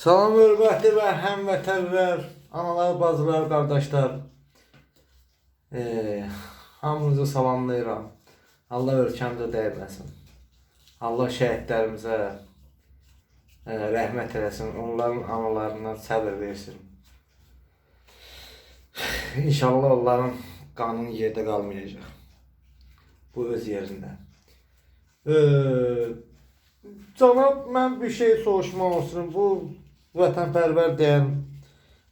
Salam hörmətli və həmvətənlər, analar, bacılar, qardaşlar. Ee, hamınızı salamlayıram. Allah ölkəmizə dəyməsin. Allah şəhidlərimizə e, rəhmət eləsin. Onların analarından səbir versin. İnşallah onların qanı yerdə qalmayacaq. Bu öz yerində. Ee, Cənab, mən bir şey soruşmaq istəyirəm. Bu vətənpərvər deyən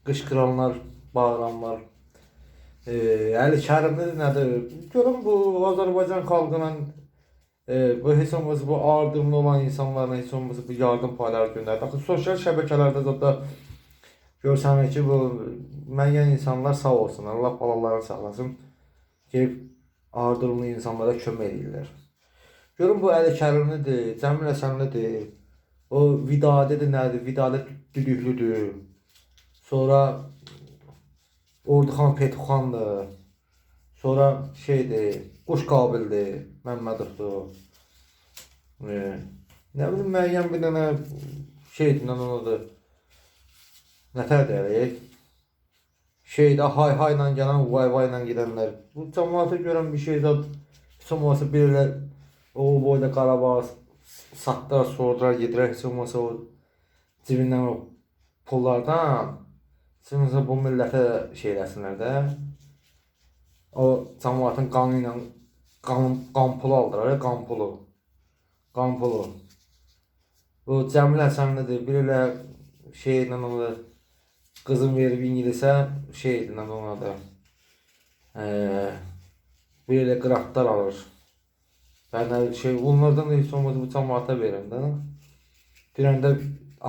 qışqıranlar, bağıranlar, e, Əli Kərimli nədir? Görüm bu Azərbaycan xalqının e, bu heç olmazsa bu ardımlı olan insanlarına heç olmazsa bu yardım payları göndərir. Baxın, sosial şəbəkələrdə zətdə görsənir ki, bu müəyyən insanlar sağ olsunlar, Allah balalarını sağlasın. Gelib ardımlı insanlara kömək edirlər. Görün bu Əli Kərimlidir, Cəmil Həsənlidir. O Vidadidir nədir? Vidadi düdüklüdür. Sonra Orduxan Petuxandır. Sonra şeydir, Quş Qabildir, Məmmədovdur. Ee, nə bilim müəyyən bir dənə şeydir, nə onadır. Nətər deyək? Şeydə hay hayla gələn, vay vayla gedənlər. Bu cəmaata görən bir şey zət. Heç olmasa birilər o boyda Qarabağ satdılar, sordular, yedirər, heç olmasa o cibindən o pullardan Sınırsa bu millətə şey eləsinlər də. O cəmaatın qanı ilə qan, qan pulu aldılar, qan pulu. Qan pulu. Bu Cəmil Həsənlidir, bir elə şey ilə onu qızım verib ingilisə şey ilə ona da. Eee bir elə qıratlar alır. Ben de şey bunlardan da hiç olmadı bu cəmaata verin də. Dirəndə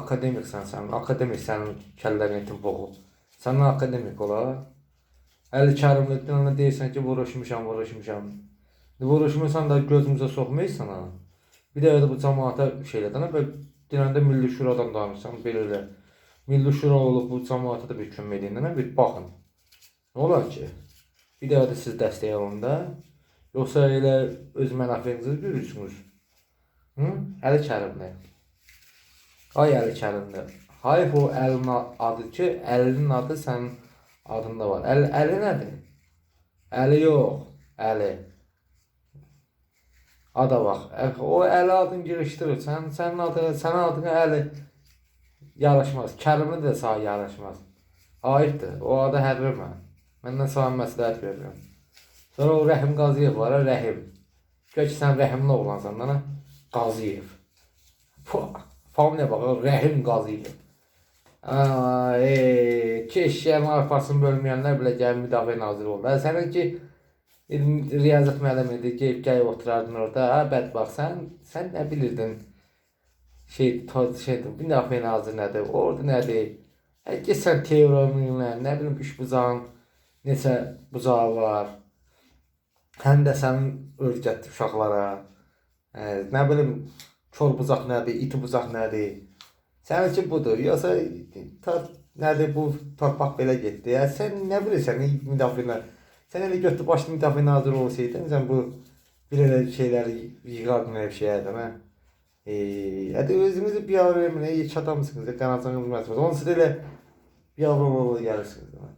akademiksən sən, akademik sənin kəllərin etin boğu. Səndən akademik ola. Əli Kərimlikdən ona deyirsən ki, vuruşmuşam, vuruşmuşam. Vuruşmusan da gözümüzə soxmayırsan ha. Bir də bu cəmaata şeylədən və dirəndə Milli Şuradan danışsan belə elə. Milli Şura olub bu cəmaata da bir kömək bir baxın. Nə olar ki? Bir də siz dəstək alın da. Yoxsa elə öz mənafeyinizi görürsünüz. Hı? Əli Kərimli. Ay Əli Kərimli. Hayf o əlin adı ki, əlinin adı sənin adında var. Əl, əli nədir? Əli yox. Əli. Ada bax. O əli adını girişdirir. Sən sənin adına, sənin adına əli yaraşmaz. Kərimli də sağ yaraşmaz. Ayıbdır. O adı hərrimə. Məndən sağ məsləhət verirəm. Sonra o Rəhim Qaziyev var, Rəhim. Gör ki, sən Rəhimli oğlansan, lan, ha? Qaziyev. Familiya bax, Rəhim Qaziyev. Ay, ki eşeğin arpasını bölməyənlər belə gəlib müdafiə naziri oldu. Sənin ki Riyazət müəllimidir, gəlib gəlib oturardın orada. Ha, bədbaxt, sən, sən nə bilirdin? Şey, to, şeydir, müdafiə naziri nədir, orada nədir? Hə, get sən teoriyalarla, nə bilim, üç buzağın neçə buzağı var. Həm də sənin öyrətdi uşaqlara. Ə, nə bilim, kor bucaq nədir, iti bucaq nədir? Səninki budur. Yoxsa ta, nədir bu torpaq belə getdi. Ya sən nə bilirsən müdafiə Sən elə götür başlı müdafiə naziri olsaydın, sən bu bir elə şeyləri yığardın elə bir şeylərdən, hə? E, hadi özünüzü bir avro verməyə iki adamsınız, qanacağınız məsələ. Onsuz da elə bir avro gəlirsiniz. Hə?